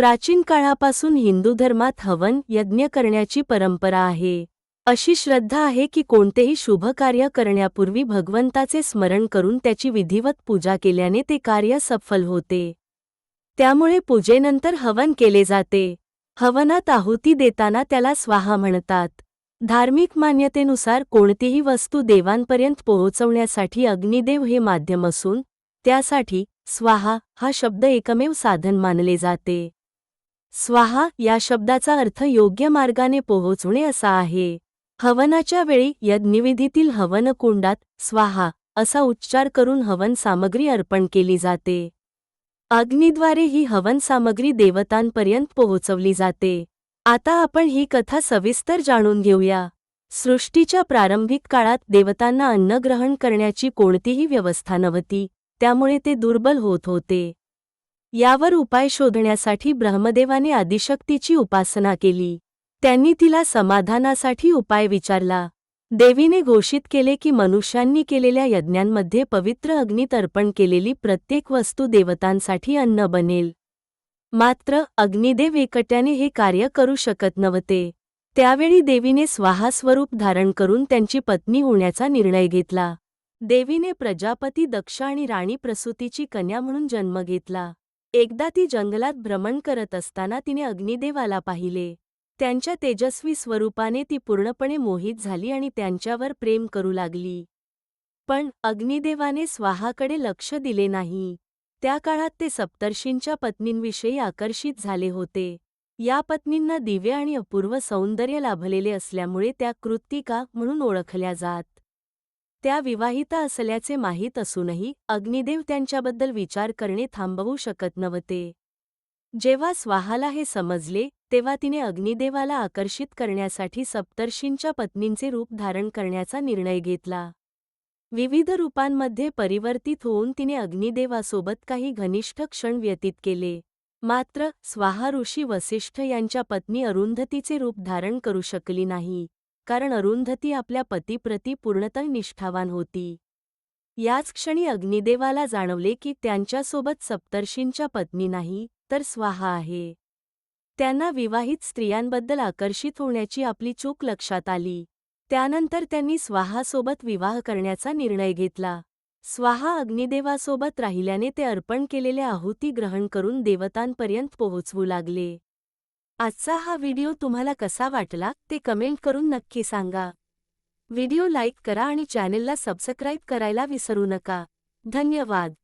प्राचीन काळापासून हिंदू धर्मात हवन यज्ञ करण्याची परंपरा आहे. अशी श्रद्धा आहे की कोणतेही शुभ कार्य करण्यापूर्वी भगवंताचे स्मरण करून त्याची विधिवत पूजा केल्याने ते कार्य सफल होते. त्यामुळे पूजेनंतर हवन केले जाते. हवनात आहुती देताना त्याला स्वाहा म्हणतात. धार्मिक मान्यतेनुसार कोणतीही वस्तू देवांपर्यंत पोहोचवण्यासाठी अग्निदेव हे माध्यम असून त्यासाठी स्वाहा हा शब्द एकमेव साधन मानले जाते. स्वाहा या शब्दाचा अर्थ योग्य मार्गाने पोहोचणे असा आहे. हवनाच्या वेळी यज्ञविधीतील हवनकुंडात स्वाहा असा उच्चार करून हवन सामग्री अर्पण केली जाते. अग्नीद्वारे ही हवन सामग्री देवतांपर्यंत पोहोचवली जाते. आता आपण ही कथा सविस्तर जाणून घेऊया. सृष्टीच्या प्रारंभिक काळात देवतांना अन्न ग्रहण करण्याची कोणतीही व्यवस्था नव्हती त्यामुळे ते दुर्बल होत होते. यावर उपाय शोधण्यासाठी ब्रह्मदेवाने आदिशक्तीची उपासना केली. त्यांनी तिला समाधानासाठी उपाय विचारला. देवीने घोषित केले की मनुष्यांनी केलेल्या यज्ञांमध्ये पवित्र अग्नीत अर्पण केलेली प्रत्येक वस्तू देवतांसाठी अन्न बनेल. मात्र अग्निदेव एकट्याने हे कार्य करू शकत नव्हते. त्यावेळी देवीने स्वाहा स्वरूप धारण करून त्यांची पत्नी होण्याचा निर्णय घेतला. देवीने प्रजापती दक्ष आणि राणी प्रसूतीची कन्या म्हणून जन्म घेतला. एकदा ती जंगलात भ्रमण करत असताना तिने अग्निदेवाला पाहिले. त्यांच्या तेजस्वी स्वरूपाने ती पूर्णपणे मोहित झाली आणि त्यांच्यावर प्रेम करू लागली. पण अग्निदेवाने स्वाहाकडे लक्ष दिले नाही. त्या काळात ते सप्तर्षींच्या पत्नींविषयी आकर्षित झाले होते. या पत्नींना दिव्य आणि अपूर्व सौंदर्य लाभलेले असल्यामुळे त्या कृत्तिका म्हणून ओळखल्या जात. त्या विवाहिता असल्याचे माहीत असूनही अग्निदेव त्यांच्याबद्दल विचार करणे थांबवू शकत नव्हते. जेव्हा स्वाहाला हे समजले तेव्हा तिने अग्निदेवाला आकर्षित करण्यासाठी सप्तर्षींच्या पत्नींचे रूप धारण करण्याचा निर्णय घेतला. विविध रूपांमध्ये परिवर्तित होऊन तिने अग्निदेवासोबत काही घनिष्ठ क्षण व्यतीत केले. मात्र स्वाहा ऋषी वसिष्ठ यांच्या पत्नी अरुंधतीचे रूप धारण करू शकली नाही. कारण अरुंधती आपल्या पतीप्रती पूर्णतः निष्ठावान होती. याच क्षणी अग्निदेवाला जाणवले की त्यांच्यासोबत सप्तर्षींच्या पत्नी नाही तर स्वाहा आहे. त्यांना विवाहित स्त्रियांबद्दल आकर्षित होण्याची आपली चूक लक्षात आली. त्यानंतर त्यांनी स्वाहासोबत विवाह करण्याचा निर्णय घेतला. स्वाहा अग्निदेवासोबत राहिल्याने ते अर्पण केलेल्या आहुती ग्रहण करून देवतांपर्यंत पोहोचवू लागले. आजचा हा व्हिडिओ तुम्हाला कसा वाटला ते कमेंट करून नक्की सांगा. व्हिडिओ लाईक करा आणि चॅनेलला सबस्क्राईब करायला विसरू नका. धन्यवाद.